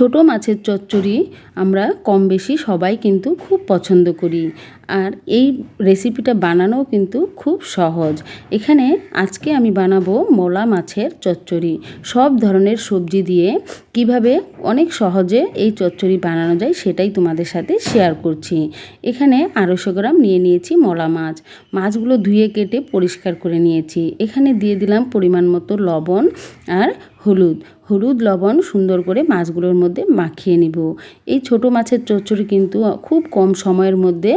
ছোট মাছের চচ্চড়ি আমরা কম বেশি সবাই কিন্তু খুব পছন্দ করি। আর এই রেসিপিটা বানানোও কিন্তু খুব সহজ। এখানে আজকে আমি বানাবো মোলা মাছের চচ্চড়ি। সব ধরনের সবজি দিয়ে কীভাবে অনেক সহজে এই চচ্চড়ি বানানো যায় সেটাই তোমাদের সাথে শেয়ার করছি। এখানে আড়াইশো গ্রাম নিয়ে নিয়েছি মলা মাছ। মাছগুলো ধুয়ে কেটে পরিষ্কার করে নিয়েছি। এখানে দিয়ে দিলাম পরিমাণ মতো লবণ আর হলুদ। হলুদ, লবণ সুন্দর করে মাছগুলোর মধ্যে মাখিয়ে নিব। এই ছোট মাছের চচ্চড়ি কিন্তু খুব কম সময়ের মধ্যে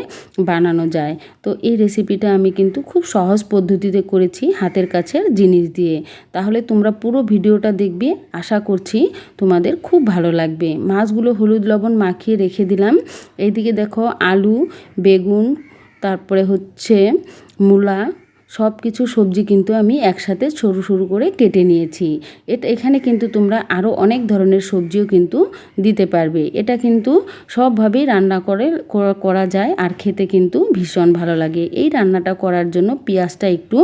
বানানো যায়। তো এই রেসিপিটা আমি কিন্তু খুব সহজ পদ্ধতিতে করেছি হাতের কাছের জিনিস দিয়ে। তাহলে তোমরা পুরো ভিডিওটা দেখবে, আশা করছি তোমাদের খুব ভালো লাগবে। মাছগুলো হলুদ লবণ মাখিয়ে রেখে দিলাম। এইদিকে দেখো আলু, বেগুন, তারপরে হচ্ছে মূলা সব কিছু সবজি কিন্তু আমি একসাথে সরু সরু করে কেটে নিয়েছি। এটা, এখানে কিন্তু তোমরা আরও অনেক ধরনের সবজিও কিন্তু দিতে পারবে। এটা কিন্তু সবভাবেই রান্না করে, করা যায় আর খেতে কিন্তু ভীষণ ভালো লাগে। এই রান্নাটা করার জন্য পেঁয়াজটা একটু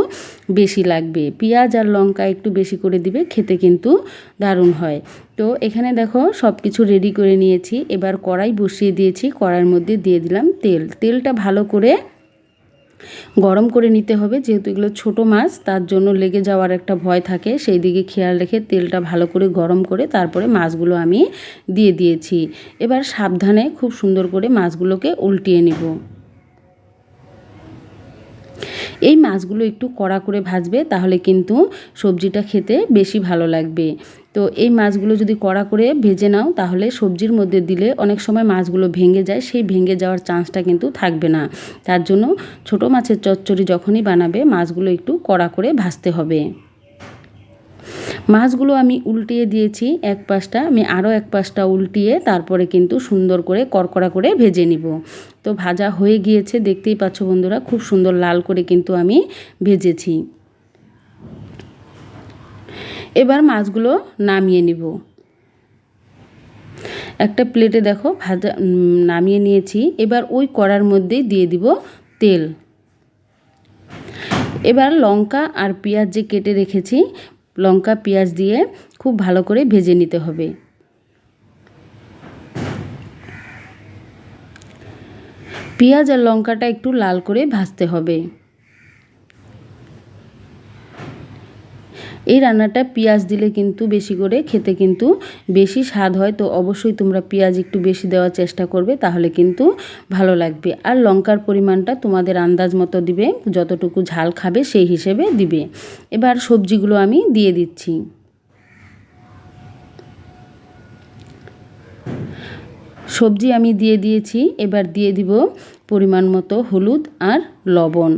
বেশি লাগবে। পেঁয়াজ আর লঙ্কা একটু বেশি করে দিবে, খেতে কিন্তু দারুণ হয়। তো এখানে দেখো সব কিছু রেডি করে নিয়েছি। এবার কড়াই বসিয়ে দিয়েছি। কড়াইয়ের মধ্যে দিয়ে দিলাম তেল। তেলটা ভালো করে গরম করে নিতে হবে, যেহেতু এগুলো ছোট মাছ, তার জন্য লেগে যাওয়ার একটা ভয় থাকে। সেই দিকে খেয়াল রেখে তেলটা ভালো করে গরম করে তারপরে মাছগুলো আমি দিয়ে দিয়েছি। এবার সাবধানে খুব সুন্দর করে মাছগুলোকে উল্টিয়ে নেব। এই মাছগুলো একটু কড়া করে ভাজবে, তাহলে কিন্তু সবজিটা খেতে বেশি ভালো লাগবে। তো এই মাছগুলো যদি কড়া করে ভেজে নাও, তাহলে সবজির মধ্যে দিলে অনেক সময় মাছগুলো ভেঙে যায়, সেই ভেঙে যাওয়ার চান্সটা কিন্তু থাকবে না। তার জন্য ছোট মাছের চচ্চড়ি যখনই বানাবে, মাছগুলো একটু কড়া করে ভাজতে হবে। মাছগুলো আমি উল্টিয়ে দিয়েছি, এক পাশটা, আমি আরও এক পাশটা উল্টিয়ে তারপরে কিন্তু সুন্দর করে কড়কড়া করে ভেজে নিব। তো ভাজা হয়ে গিয়েছে, দেখতেই পাচ্ছ বন্ধুরা, খুব সুন্দর লাল করে কিন্তু আমি ভেজেছি। এবার মাছগুলো নামিয়ে নিব। একটা প্লেটে দেখো ভাজা নামিয়ে নিয়েছি। এবার ওই কড়ার মধ্যেই দিয়ে দিব তেল। এবার লঙ্কা আর পেঁয়াজ যে কেটে রেখেছি, লঙ্কা, পেঁয়াজ দিয়ে খুব ভালো করে ভেজে নিতে হবে। পেঁয়াজ আর লঙ্কাটা একটু লাল করে ভাজতে হবে। এই রান্নাটা পেঁয়াজ দিলে কিন্তু বেশি করে খেতে কিন্তু বেশি স্বাদ হয়। তো অবশ্যই তোমরা পেঁয়াজ একটু বেশি দেওয়ার চেষ্টা করবে, তাহলে কিন্তু ভালো লাগবে। আর লঙ্কার পরিমাণটা তোমাদের আন্দাজ মতো দিবে, যতটুকু ঝাল খাবে সেই হিসেবে দিবে। এবার সবজিগুলো আমি দিয়ে দিচ্ছি। সবজি আমি দিয়ে দিয়েছি, এবার দিয়ে দিব পরিমাণ মতো হলুদ আর লবণ।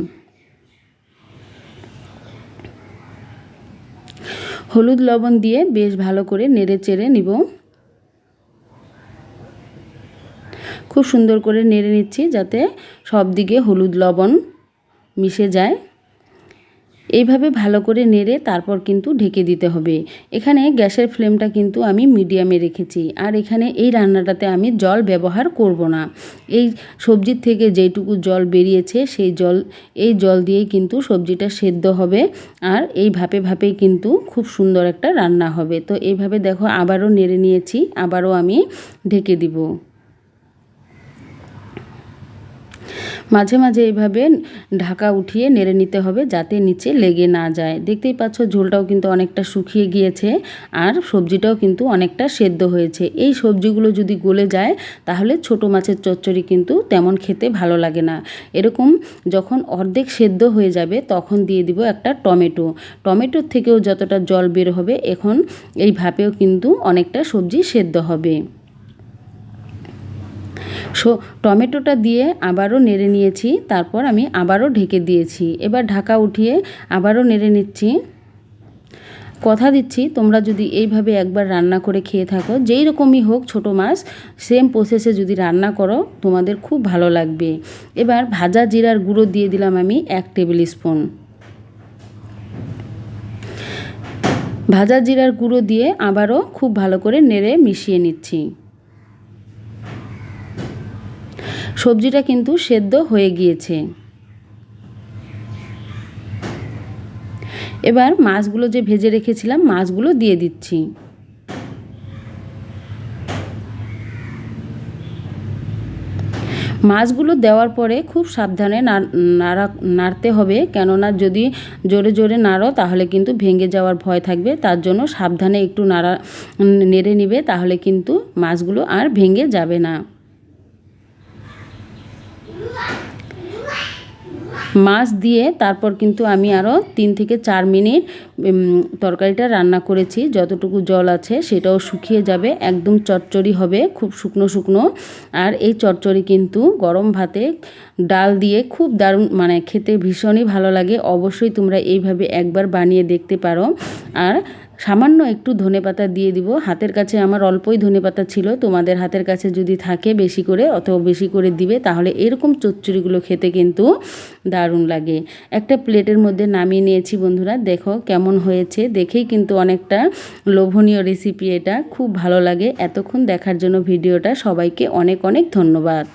হলুদ লবণ দিয়ে বেশ ভালো করে নেড়ে চেড়ে নিব। খুব সুন্দর করে নেড়ে নিচ্ছি যাতে সব দিকে হলুদ লবণ মিশে যায়। এইভাবে ভালো করে নেড়ে তারপর কিন্তু ঢেকে দিতে হবে। এখানে গ্যাসের ফ্লেমটা কিন্তু আমি মিডিয়ামে রেখেছি। আর এখানে এই রান্নাটাতে আমি জল ব্যবহার করব না। এই সবজির থেকে যেইটুকু জল বেরিয়েছে সেই জল, এই জল দিয়েই কিন্তু সবজিটা সেদ্ধ হবে। আর এই ভাপে ভাপেই কিন্তু খুব সুন্দর একটা রান্না হবে। তো এইভাবে দেখো আবারও নেড়ে নিয়েছি, আবারও আমি ঢেকে দিব। মাঝে মাঝে এইভাবে ঢাকা উঠিয়ে নেড়ে নিতে হবে যাতে নিচে লেগে না যায়। দেখতেই পাচ্ছ ঝোলটাও কিন্তু অনেকটা শুকিয়ে গিয়েছে আর সবজিটাও কিন্তু অনেকটা সেদ্ধ হয়েছে। এই সবজিগুলো যদি গলে যায় তাহলে ছোট মাছের চচ্চড়ি কিন্তু তেমন খেতে ভালো লাগে না। এরকম যখন অর্ধেক সেদ্ধ হয়ে যাবে তখন দিয়ে দিব একটা টমেটো। টমেটোর থেকেও যতটা জল বের হবে এখন এই ভাপেও কিন্তু অনেকটা সবজি সেদ্ধ হবে। সো টমেটোটা দিয়ে আবারও নেড়ে নিয়েছি, তারপর আমি আবারও ঢেকে দিয়েছি। এবার ঢাকা উঠিয়ে আবারও নেড়ে নিচ্ছি। কথা দিচ্ছি, তোমরা যদি এইভাবে একবার রান্না করে খেয়ে থাকো, যেই রকমই হোক ছোট মাছ সেম প্রসেসে যদি রান্না করো, তোমাদের খুব ভালো লাগবে। এবার ভাজা জিরার গুঁড়ো দিয়ে দিলাম আমি এক টেবিল স্পুন ভাজা জিরার গুঁড়ো দিয়ে আবারও খুব ভালো করে নেড়ে মিশিয়ে নিচ্ছি। সবজিটা কিন্তু সেদ্ধ হয়ে গিয়েছে। এবার মাছগুলো যে ভেজে রেখেছিলাম, মাছগুলো দিয়ে দিচ্ছি। মাছগুলো দেওয়ার পরে খুব সাবধানে নাড়া নাড়তে হবে। কেননা যদি জোরে জোরে নাড়ো, তাহলে কিন্তু ভেঙে যাওয়ার ভয় থাকবে। তার জন্য সাবধানে একটু নাড়া, নেড়ে নিবে, তাহলে কিন্তু মাছগুলো আর ভেঙে যাবে না। মাছ দিয়ে তারপর কিন্তু আমি আরও তিন থেকে চার মিনিট তরকারিটা রান্না করেছি। যতটুকু জল আছে সেটাও শুকিয়ে যাবে, একদম চচ্চড়ি হবে, খুব শুকনো শুকনো। আর এই চচ্চড়ি কিন্তু গরম ভাতে ডাল দিয়ে খুব দারুণ মানে খেতে ভীষণই ভালো লাগে। অবশ্যই তোমরা এইভাবে একবার বানিয়ে দেখতে পারো। আর সামান্য একটু ধনেপাতা দিয়ে দিব। হাতের কাছে আমার অল্পই ধনেপাতা ছিল, তোমাদের হাতের কাছে যদি থাকে বেশি করে অথবা বেশি করে দিবে, তাহলে এরকম চচ্চড়িগুলো খেতে কিন্তু দারুণ লাগে। একটা প্লেটের মধ্যে নামিয়ে নিয়েছি বন্ধুরা, দেখো কেমন হয়েছে। দেখেই কিন্তু অনেকটা লোভনীয় রেসিপি এটা, খুব ভালো লাগে। এতক্ষণ দেখার জন্য ভিডিওটা সবাইকে অনেক অনেক ধন্যবাদ।